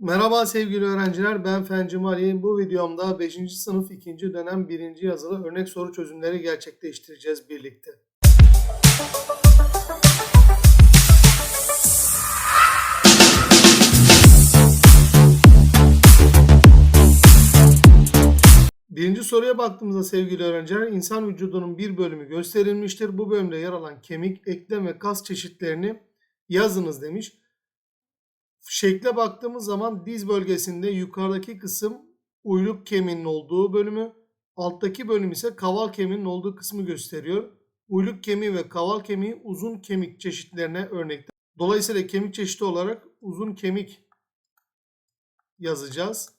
Merhaba sevgili öğrenciler, ben Fen Ali. Bu videomda 5. sınıf 2. dönem 1. yazılı örnek soru çözümleri gerçekleştireceğiz birlikte. Birinci soruya baktığımızda sevgili öğrenciler, insan vücudunun bir bölümü gösterilmiştir. Bu bölümde yer alan kemik, eklem ve kas çeşitlerini yazınız demiş. Şekle baktığımız zaman diz bölgesinde yukarıdaki kısım uyluk kemiğinin olduğu bölümü, alttaki bölüm ise kaval kemiğinin olduğu kısmı gösteriyor. Uyluk kemiği ve kaval kemiği uzun kemik çeşitlerine örnektir. Dolayısıyla kemik çeşidi olarak uzun kemik yazacağız.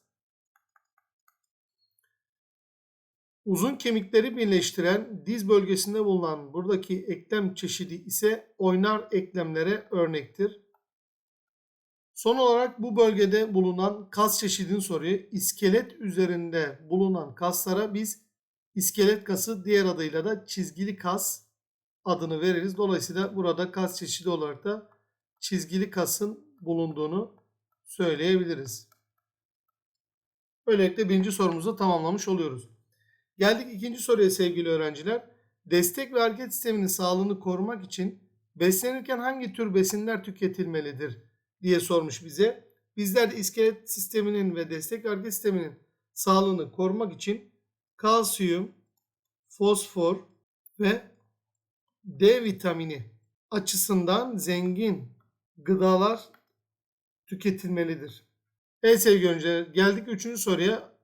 Uzun kemikleri birleştiren diz bölgesinde bulunan buradaki eklem çeşidi ise oynar eklemlere örnektir. Son olarak bu bölgede bulunan kas çeşidini soruyor. İskelet üzerinde bulunan kaslara biz iskelet kası diğer adıyla da çizgili kas adını veririz. Dolayısıyla burada kas çeşidi olarak da çizgili kasın bulunduğunu söyleyebiliriz. Böylelikle birinci sorumuzu tamamlamış oluyoruz. Geldik ikinci soruya sevgili öğrenciler. Destek ve hareket sisteminin sağlığını korumak için beslenirken hangi tür besinler tüketilmelidir diye sormuş bize. Bizler de iskelet sisteminin ve destek hareket sisteminin sağlığını korumak için kalsiyum, fosfor ve D vitamini açısından zengin gıdalar tüketilmelidir. Evet sevgili öğrenciler geldik üçüncü soruya.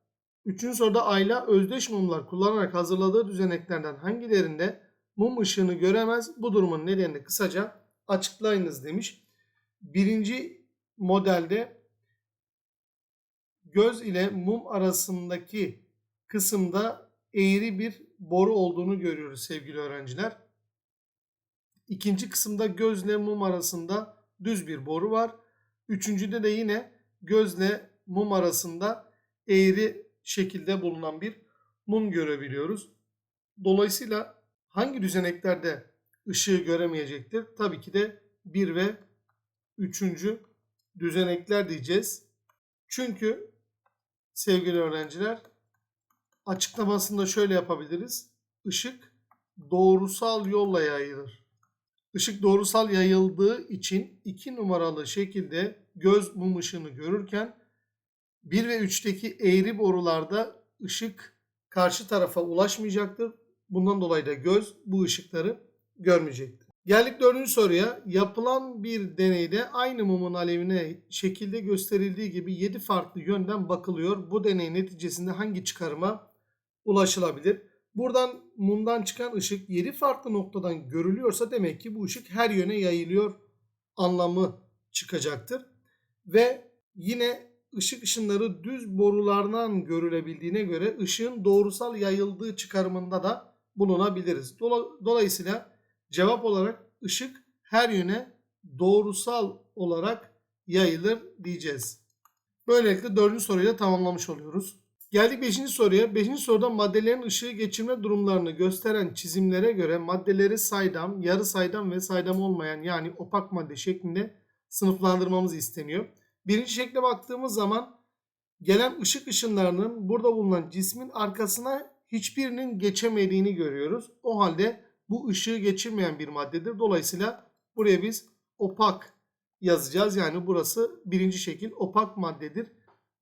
Üçüncü soruda Ayla özdeş mumlar kullanarak hazırladığı düzeneklerden hangilerinde mum ışığını göremez? Bu durumun nedenini kısaca açıklayınız demiş. Birinci modelde göz ile mum arasındaki kısımda eğri bir boru olduğunu görüyoruz sevgili öğrenciler. İkinci kısımda gözle mum arasında düz bir boru var. Üçüncüde de yine gözle mum arasında eğri şekilde bulunan bir mum görebiliyoruz. Dolayısıyla hangi düzeneklerde ışığı göremeyecektir? Tabii ki de 1 ve 3. düzenekler diyeceğiz. Çünkü sevgili öğrenciler açıklamasında şöyle yapabiliriz. Işık doğrusal yolla yayılır. Işık doğrusal yayıldığı için 2 numaralı şekilde göz mum ışığını görürken 1 ve 3'teki eğri borularda ışık karşı tarafa ulaşmayacaktır. Bundan dolayı da göz bu ışıkları görmeyecektir. Geldik dördüncü soruya. Yapılan bir deneyde aynı mumun alevine şekilde gösterildiği gibi 7 farklı yönden bakılıyor. Bu deney neticesinde hangi çıkarıma ulaşılabilir? Buradan mumdan çıkan ışık 7 farklı noktadan görülüyorsa demek ki bu ışık her yöne yayılıyor anlamı çıkacaktır. Ve yine ışık ışınları düz borulardan görülebildiğine göre ışığın doğrusal yayıldığı çıkarımında da bulunabiliriz. Dolayısıyla cevap olarak ışık her yöne doğrusal olarak yayılır diyeceğiz. Böylelikle dördüncü soruyu da tamamlamış oluyoruz. Geldik beşinci soruya. Beşinci soruda maddelerin ışığı geçirme durumlarını gösteren çizimlere göre maddeleri saydam, yarı saydam ve saydam olmayan yani opak madde şeklinde sınıflandırmamız isteniyor. Birinci şekle baktığımız zaman gelen ışık ışınlarının burada bulunan cismin arkasına hiçbirinin geçemediğini görüyoruz. O halde bu ışığı geçirmeyen bir maddedir. Dolayısıyla buraya biz opak yazacağız. Yani burası birinci şekil opak maddedir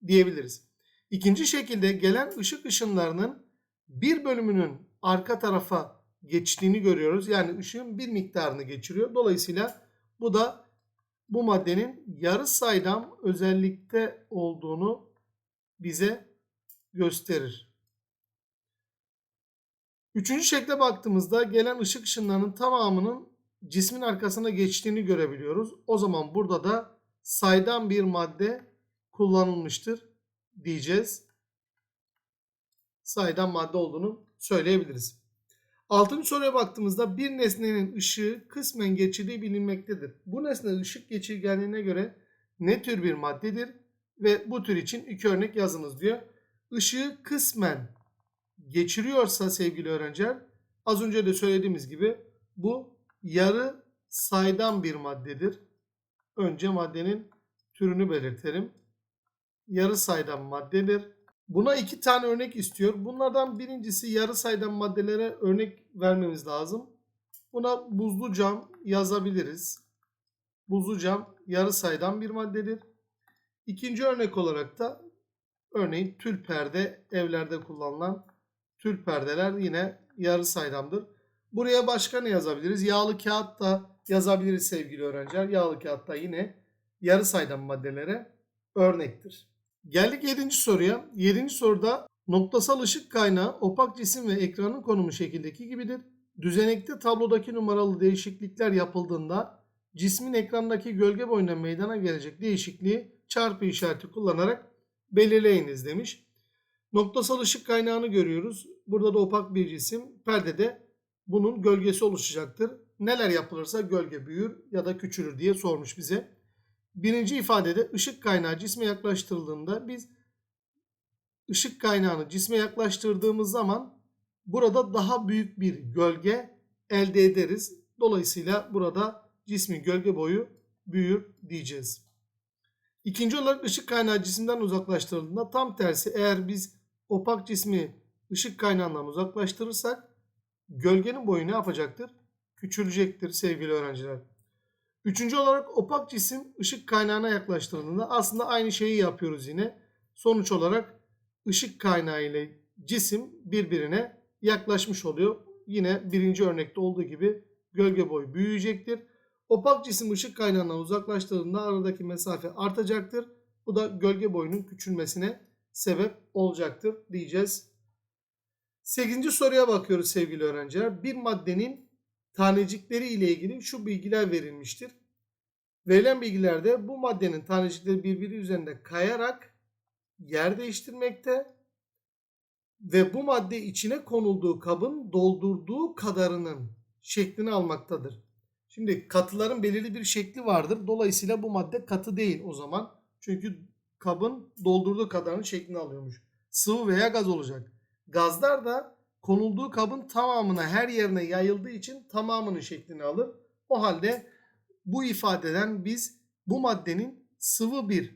diyebiliriz. İkinci şekilde gelen ışık ışınlarının bir bölümünün arka tarafa geçtiğini görüyoruz. Yani ışığın bir miktarını geçiriyor. Dolayısıyla bu da bu maddenin yarı saydam özellikte olduğunu bize gösterir. Üçüncü şekle baktığımızda gelen ışık ışınlarının tamamının cismin arkasına geçtiğini görebiliyoruz. O zaman burada da saydam bir madde kullanılmıştır diyeceğiz. Saydam madde olduğunu söyleyebiliriz. Altıncı soruya baktığımızda bir nesnenin ışığı kısmen geçirdiği bilinmektedir. Bu nesne ışık geçirgenliğine göre ne tür bir maddedir ve bu tür için iki örnek yazınız diyor. Işığı kısmen geçiriyorsa sevgili öğrenciler az önce de söylediğimiz gibi bu yarı saydam bir maddedir. Önce maddenin türünü belirtelim. yarı saydam maddedir. Buna iki tane örnek istiyor. Bunlardan birincisi yarı saydam maddelere örnek vermemiz lazım. Buna buzlu cam yazabiliriz. Buzlu cam yarı saydam bir maddedir. İkinci örnek olarak da örneğin tül perde evlerde kullanılan tül perdeler yine yarı saydamdır. Buraya başka ne yazabiliriz? Yağlı kağıt da yazabiliriz sevgili öğrenciler. Yağlı kağıt da yine yarı saydam maddelere örnektir. Geldik 7. soruya. 7. soruda noktasal ışık kaynağı opak cisim ve ekranın konumu şekildeki gibidir. Düzenekte tablodaki numaralı değişiklikler yapıldığında cismin ekrandaki gölge boyunca meydana gelecek değişikliği çarpı işareti kullanarak belirleyiniz demiş. Noktasal ışık kaynağını görüyoruz. Burada da opak bir cisim. Perdede bunun gölgesi oluşacaktır. Neler yapılırsa gölge büyür ya da küçülür diye sormuş bize. Birinci ifadede ışık kaynağı cisme yaklaştırıldığında biz ışık kaynağını cisme yaklaştırdığımız zaman burada daha büyük bir gölge elde ederiz. Dolayısıyla burada cismin gölge boyu büyür diyeceğiz. İkinci olarak ışık kaynağı cisimden uzaklaştırıldığında tam tersi eğer biz opak cismi ışık kaynağından uzaklaştırırsak gölgenin boyu ne yapacaktır? Küçülecektir sevgili öğrenciler. Üçüncü olarak opak cisim ışık kaynağına yaklaştırıldığında aslında aynı şeyi yapıyoruz yine. Sonuç olarak ışık kaynağı ile cisim birbirine yaklaşmış oluyor. Yine birinci örnekte olduğu gibi gölge boyu büyüyecektir. Opak cisim ışık kaynağından uzaklaştırıldığında aradaki mesafe artacaktır. Bu da gölge boyunun küçülmesine sebep olacaktır diyeceğiz. Sekizinci soruya bakıyoruz sevgili öğrenciler. Bir maddenin tanecikleri ile ilgili şu bilgiler verilmiştir. Verilen bilgilerde bu maddenin tanecikleri birbiri üzerinde kayarak yer değiştirmekte ve bu madde içine konulduğu kabın doldurduğu kadarının şeklini almaktadır. Şimdi katıların belirli bir şekli vardır. Dolayısıyla bu madde katı değil o zaman. Çünkü kabın doldurduğu kadarının şeklini alıyormuş. Sıvı veya gaz olacak. Gazlar da konulduğu kabın tamamına her yerine yayıldığı için tamamının şeklini alır. O halde bu ifadeden biz bu maddenin sıvı bir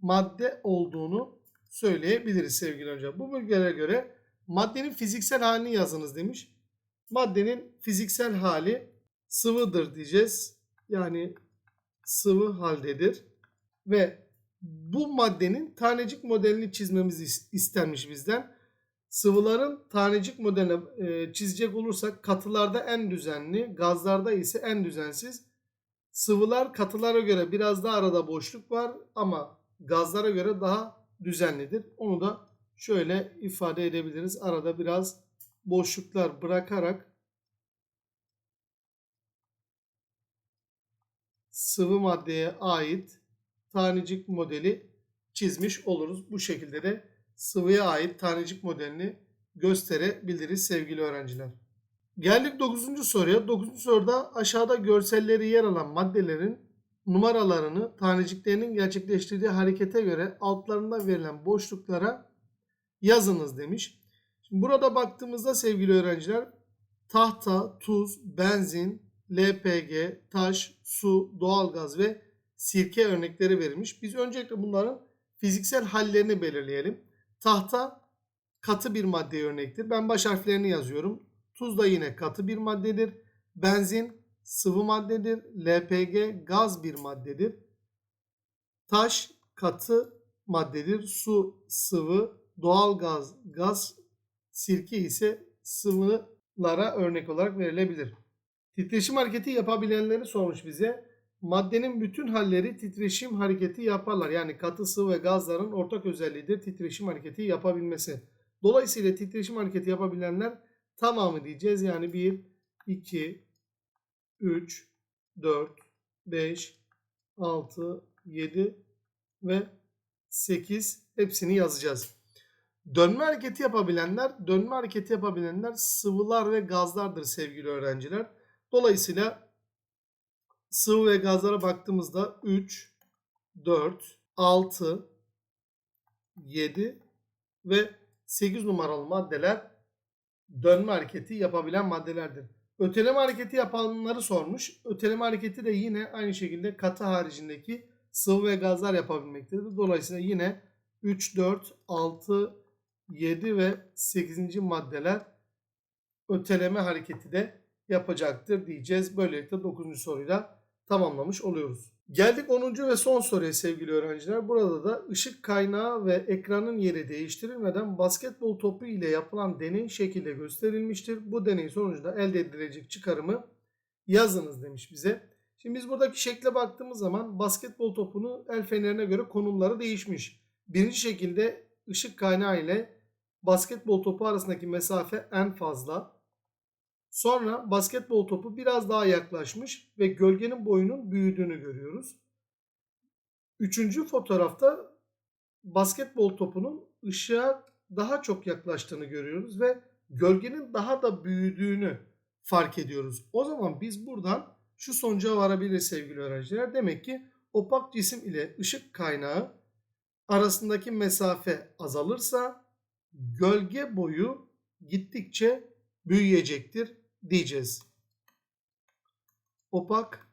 madde olduğunu söyleyebiliriz sevgili hocam. Bu bilgilere göre maddenin fiziksel halini yazınız demiş. Maddenin fiziksel hali sıvıdır diyeceğiz. Yani sıvı haldedir. Ve bu maddenin tanecik modelini çizmemiz istenmiş bizden. Sıvıların tanecik modelini e, çizecek olursak katılarda en düzenli, gazlarda ise en düzensiz. Sıvılar katılara göre biraz daha arada boşluk var ama gazlara göre daha düzenlidir. Onu da şöyle ifade edebiliriz. Arada biraz boşluklar bırakarak sıvı maddeye ait tanecik modeli çizmiş oluruz. Bu şekilde de sıvıya ait tanecik modelini gösterebiliriz sevgili öğrenciler. Geldik 9. soruya. 9. soruda aşağıda görselleri yer alan maddelerin numaralarını taneciklerinin gerçekleştirdiği harekete göre altlarında verilen boşluklara yazınız demiş. Şimdi burada baktığımızda sevgili öğrenciler tahta, tuz, benzin, LPG, taş, su, doğalgaz ve sirke örnekleri verilmiş. Biz öncelikle bunların fiziksel hallerini belirleyelim. Tahta katı bir madde örnektir. Ben baş harflerini yazıyorum. Tuz da yine katı bir maddedir. Benzin sıvı maddedir. LPG gaz bir maddedir. Taş katı maddedir. Su sıvı, doğal gaz gaz, sirke ise sıvılara örnek olarak verilebilir. Titreşim hareketi yapabilenleri sormuş bize. Maddenin bütün halleri titreşim hareketi yaparlar. Yani katı sıvı ve gazların ortak özelliğidir titreşim hareketi yapabilmesi. Dolayısıyla titreşim hareketi yapabilenler tamamı diyeceğiz. Yani 1, 2, 3, 4, 5, 6, 7 ve 8 hepsini yazacağız. Dönme hareketi yapabilenler, dönme hareketi yapabilenler sıvılar ve gazlardır sevgili öğrenciler. Dolayısıyla sıvı ve gazlara baktığımızda 3, 4, 6, 7 ve 8 numaralı maddeler dönme hareketi yapabilen maddelerdir. Öteleme hareketi yapanları sormuş. Öteleme hareketi de yine aynı şekilde katı haricindeki sıvı ve gazlar yapabilmektedir. Dolayısıyla yine 3, 4, 6, 7 ve 8. maddeler öteleme hareketi de yapacaktır diyeceğiz. Böylelikle 9. soruyla tamamlamış oluyoruz. Geldik 10. ve son soruya sevgili öğrenciler. Burada da ışık kaynağı ve ekranın yeri değiştirilmeden basketbol topu ile yapılan deney şekilde gösterilmiştir. Bu deney sonucunda elde edilecek çıkarımı yazınız demiş bize. Şimdi biz buradaki şekle baktığımız zaman basketbol topunu el fenerine göre konumları değişmiş. Birinci şekilde ışık kaynağı ile basketbol topu arasındaki mesafe en fazla. Sonra basketbol topu biraz daha yaklaşmış ve gölgenin boyunun büyüdüğünü görüyoruz. Üçüncü fotoğrafta basketbol topunun ışığa daha çok yaklaştığını görüyoruz ve gölgenin daha da büyüdüğünü fark ediyoruz. O zaman biz buradan şu sonuca varabiliriz sevgili öğrenciler. Demek ki opak cisim ile ışık kaynağı arasındaki mesafe azalırsa gölge boyu gittikçe büyüyecektir diyeceğiz. Opak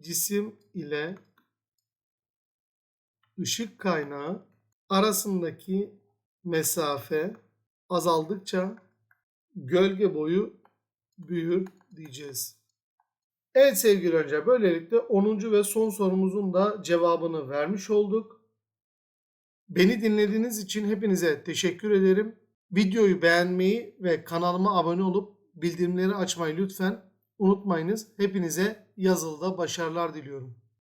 cisim ile ışık kaynağı arasındaki mesafe azaldıkça gölge boyu büyür diyeceğiz. Evet sevgili öğrenciler böylelikle 10. ve son sorumuzun da cevabını vermiş olduk. Beni dinlediğiniz için hepinize teşekkür ederim. Videoyu beğenmeyi ve kanalıma abone olup bildirimleri açmayı lütfen unutmayınız. Hepinize yazılıda başarılar diliyorum.